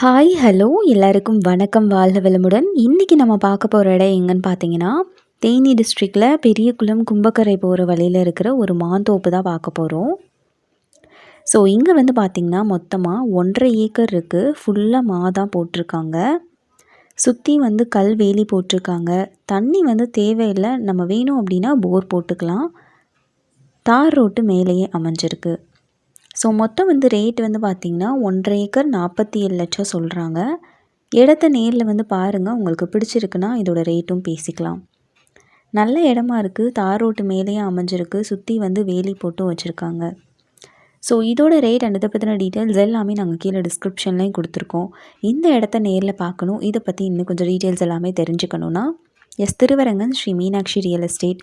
Hi hello எல்லாருக்கும் வணக்கம். வாழ்க வளமுடன். இன்றைக்கி நம்ம பார்க்க போகிற இடம் எங்கன்னு பார்த்தீங்கன்னா தேனி டிஸ்ட்ரிக்டில் பெரியகுளம் கும்பக்கரை போகிற வழியில் இருக்கிற ஒரு மாந்தோப்பு தான் பார்க்க போகிறோம் ஸோ இங்கே வந்து பார்த்திங்கன்னா மொத்தமாக ஒன்றரை ஏக்கர் இருக்குது ஃபுல்லாக மா தான் போட்டிருக்காங்க. சுற்றி வந்து கல் வேலி போட்டிருக்காங்க. தண்ணி வந்து தேவையில்லை. நம்ம வேணும் அப்படின்னா போர் போட்டுக்கலாம். தார் ரோட்டு மேலேயே அமைஞ்சிருக்கு. ஸோ மொத்தம் வந்து ரேட் வந்து பார்த்திங்கன்னா ஒன்றரை ஏக்கர் நாற்பத்தி ஏழு லட்சம் சொல்கிறாங்க இடத்த நேரில் வந்து பாருங்கள் உங்களுக்கு பிடிச்சிருக்குன்னா இதோட ரேட்டும் பேசிக்கலாம். நல்ல இடமா இருக்குது தார் ரோட்டு மேலேயே அமைஞ்சிருக்கு சுற்றி வந்து வேலி போட்டும் வச்சுருக்காங்க. ஸோ இதோட ரேட் அண்ட் இதை பற்றின டீட்டெயில்ஸ் எல்லாமே நாங்கள் கீழே டிஸ்கிரிப்ஷன்லேயும் கொடுத்துருக்கோம். இந்த இடத்த நேரில் பார்க்கணும் இதை பற்றி இன்னும் கொஞ்சம் டீட்டெயில்ஸ் எல்லாமே தெரிஞ்சுக்கணுன்னா S. Thiruvarangan Sri Meenakshi real estate